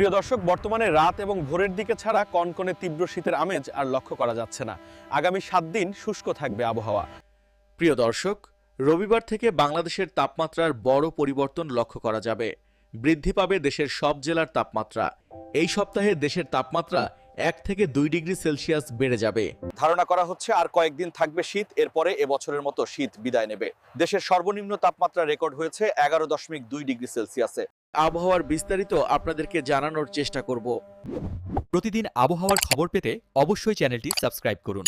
প্রিয় দর্শক, বর্তমানে রাত এবং ভোরের দিকে ছাড়া কনকনে তীব্র শীতের আমেজ আর লক্ষ্য করা যাচ্ছে না। আগামী সাত দিন শুষ্ক থাকবে আবহাওয়া। প্রিয় দর্শক, রবিবার থেকে বাংলাদেশের তাপমাত্রার বড় পরিবর্তন লক্ষ্য করা যাবে। বৃদ্ধি পাবে দেশের সব জেলার তাপমাত্রা। এই সপ্তাহে দেশের তাপমাত্রা এক থেকে দুই ডিগ্রি সেলসিয়াস বেড়ে যাবে। ধারণা করা হচ্ছে আর কয়েকদিন থাকবে শীত এরপরে এবছরের মতো শীত বিদায় নেবে। দেশের সর্বনিম্ন তাপমাত্রা রেকর্ড হয়েছে এগারো দশমিক দুই ডিগ্রি সেলসিয়াসে। আবহাওয়ার বিস্তারিত আপনাদেরকে জানানোর চেষ্টা করব। প্রতিদিন আবহাওয়ার খবর পেতে অবশ্যই চ্যানেলটি সাবস্ক্রাইব করুন।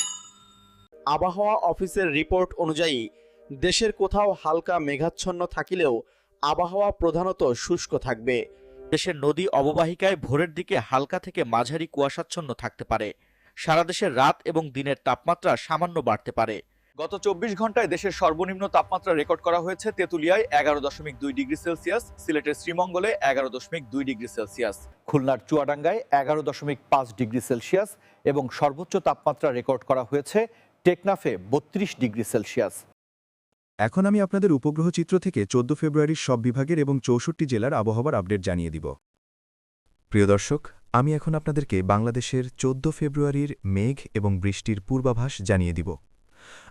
আবহাওয়া অফিসের রিপোর্ট অনুযায়ী দেশের কোথাও হালকা মেঘাচ্ছন্ন থাকিলেও আবহাওয়া প্রধানত শুষ্ক থাকবে। দেশের নদী অববাহিকায় ভোরের দিকে হালকা থেকে মাঝারি কুয়াশাচ্ছন্ন থাকতে পারে। সারা দেশের রাত এবং দিনের তাপমাত্রা সামান্য বাড়তে পারে। গত চব্বিশ ঘন্টায় দেশের সর্বনিম্ন তাপমাত্রা রেকর্ড করা হয়েছে তেঁতুলিয়ায় এগারো দশমিক দুই ডিগ্রি সেলসিয়াস, সিলেটের শ্রীমঙ্গলে এগারো দশমিক দুই ডিগ্রি সেলসিয়াস, খুলনার চুয়াডাঙ্গায় এগারো দশমিক পাঁচ ডিগ্রি সেলসিয়াস এবং সর্বোচ্চ তাপমাত্রা রেকর্ড করা হয়েছে টেকনাফে বত্রিশ ডিগ্রি সেলসিয়াস। এখন আমি আপনাদের উপগ্রহ চিত্র থেকে চোদ্দ ফেব্রুয়ারির সব বিভাগের এবং চৌষট্টি জেলার আবহাওয়ার আপডেট জানিয়ে দিব। প্রিয় দর্শক, আমি এখন আপনাদেরকে বাংলাদেশের চোদ্দ ফেব্রুয়ারির মেঘ এবং বৃষ্টির পূর্বাভাস জানিয়ে দিব।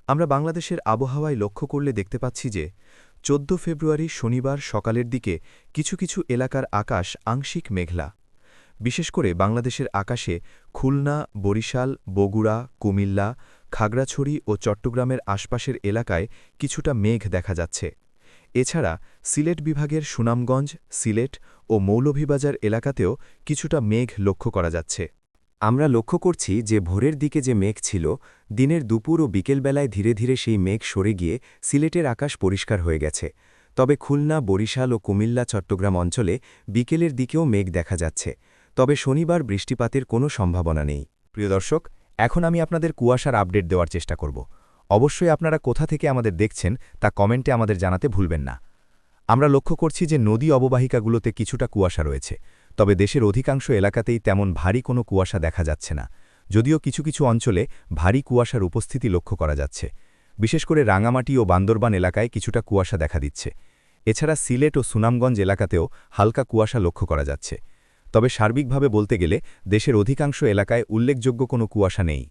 আমরা বাংলাদেশের আবহাওয়ায় লক্ষ্য করলে দেখতে পাচ্ছি যে, চোদ্দ ফেব্রুয়ারি শনিবার সকালের দিকে কিছু কিছু এলাকার আকাশ আংশিক মেঘলা। বিশেষ করে বাংলাদেশের আকাশে খুলনা, বরিশাল, বগুড়া, কুমিল্লা খাগড়াছড়ি ও চট্টগ্রামের আশপাশের এলাকায় কিছুটা মেঘ দেখা যাচ্ছে। এছাড়া সিলেট বিভাগের সুনামগঞ্জ, সিলেট ও মৌলভীবাজার এলাকাতেও কিছুটা মেঘ লক্ষ্য করা যাচ্ছে। আমরা লক্ষ্য করছি যে ভোরের দিকে যে মেঘ ছিল, দিনের দুপুর ও বিকেলবেলায় ধীরে ধীরে সেই মেঘ সরে গিয়ে সিলেটের আকাশ পরিষ্কার হয়ে গেছে। তবে খুলনা, বরিশাল ও কুমিল্লা, চট্টগ্রাম অঞ্চলে বিকেলের দিকেও মেঘ দেখা যাচ্ছে। তবে শনিবার বৃষ্টিপাতের কোনো সম্ভাবনা নেই। প্রিয় দর্শক এখন আমি আপনাদের কুয়াশার আপডেট দেওয়ার চেষ্টা করব। অবশ্যই আপনারা কোথা থেকে আমাদের দেখছেন তা কমেন্টে আমাদের জানাতে ভুলবেন না। আমরা লক্ষ্য করছি যে নদী অববাহিকাগুলোতে কিছুটা কুয়াশা রয়েছে, তবে দেশের অধিকাংশ এলাকাতেই তেমন ভারী কোনো কুয়াশা দেখা যাচ্ছে না। যদিও কিছু কিছু অঞ্চলে ভারী কুয়াশার উপস্থিতি লক্ষ্য করা যাচ্ছে। বিশেষ করে রাঙামাটি ও বান্দরবান এলাকায় কিছুটা কুয়াশা দেখা দিচ্ছে। এছাড়া সিলেট ও সুনামগঞ্জ এলাকাতেও হালকা কুয়াশা লক্ষ্য করা যাচ্ছে। তবে সার্বিকভাবে বলতে গেলে, দেশের অধিকাংশ এলাকায় উল্লেখযোগ্য কোনো কুয়াশা নেই।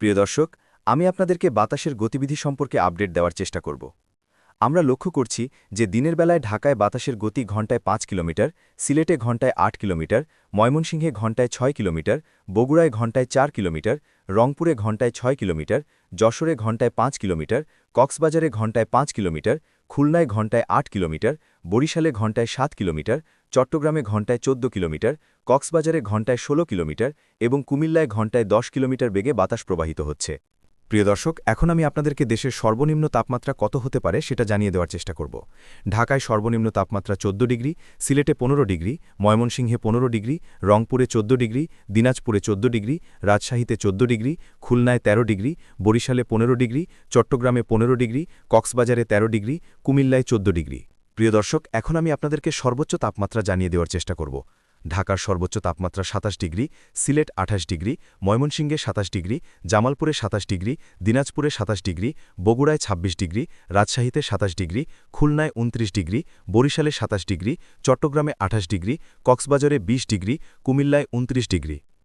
প্রিয় দর্শক, আমি আপনাদেরকে বাতাসের গতিবিধি সম্পর্কে আপডেট দেওয়ার চেষ্টা করব। আমরা লক্ষ্য করছি যে দিনের বেলায় ঢাকায় বাতাসের গতি ঘণ্টায় পাঁচ কিলোমিটার, সিলেটে ঘণ্টায় আট কিলোমিটার, ময়মনসিংহে ঘণ্টায় ছয় কিলোমিটার, বগুড়ায় ঘণ্টায় চার কিলোমিটার, রংপুরে ঘণ্টায় ছয় কিলোমিটার, যশোরে ঘণ্টায় পাঁচ কিলোমিটার, কক্সবাজারে ঘণ্টায় পাঁচ কিলোমিটার, খুলনায় ঘণ্টায় আট কিলোমিটার বরিশালে ঘণ্টায় সাত কিলোমিটার, চট্টগ্রামে ঘণ্টায় চোদ্দ কিলোমিটার, কক্সবাজারে ঘণ্টায় ১৬ কিলোমিটার এবং কুমিল্লায় ঘণ্টায় ১০ কিলোমিটার বেগে বাতাস প্রবাহিত হচ্ছে। প্রিয় দর্শক, এখন আমি আপনাদেরকে দেশের সর্বনিম্ন তাপমাত্রা কত হতে পারে সেটা জানিয়ে দেওয়ার চেষ্টা করব। ঢাকায় সর্বনিম্ন তাপমাত্রা ১৪ ডিগ্রি, সিলেটে পনেরো ডিগ্রি, ময়মনসিংহে পনেরো ডিগ্রি, রংপুরে ১৪ ডিগ্রি, দিনাজপুরে ১৪ ডিগ্রি, রাজশাহীতে ১৪ ডিগ্রি, খুলনায় ১৩ ডিগ্রি, বরিশালে পনেরো ডিগ্রি, চট্টগ্রামে পনেরো ডিগ্রি, কক্সবাজারে ১৩ ডিগ্রি, কুমিল্লায় ১৪ ডিগ্রি। প্রিয় দর্শক, এখন আমি আপনাদেরকে সর্বোচ্চ তাপমাত্রা জানিয়ে দেওয়ার চেষ্টা করব। ঢাকার সর্বোচ্চ তাপমাত্রা সাতাশ ডিগ্রি, সিলেট আঠাশ ডিগ্রি, ময়মনসিংহে সাতাশ ডিগ্রি, জামালপুরে সাতাশ ডিগ্রি, দিনাজপুরে সাতাশ ডিগ্রি, বগুড়ায় ২৬ ডিগ্রি, রাজশাহীতে সাতাশ ডিগ্রি, খুলনায় উনত্রিশ ডিগ্রি, বরিশালে সাতাশ ডিগ্রি, চট্টগ্রামে আঠাশ ডিগ্রি, কক্সবাজারে ২০ ডিগ্রি, কুমিল্লায় উনত্রিশ ডিগ্রি।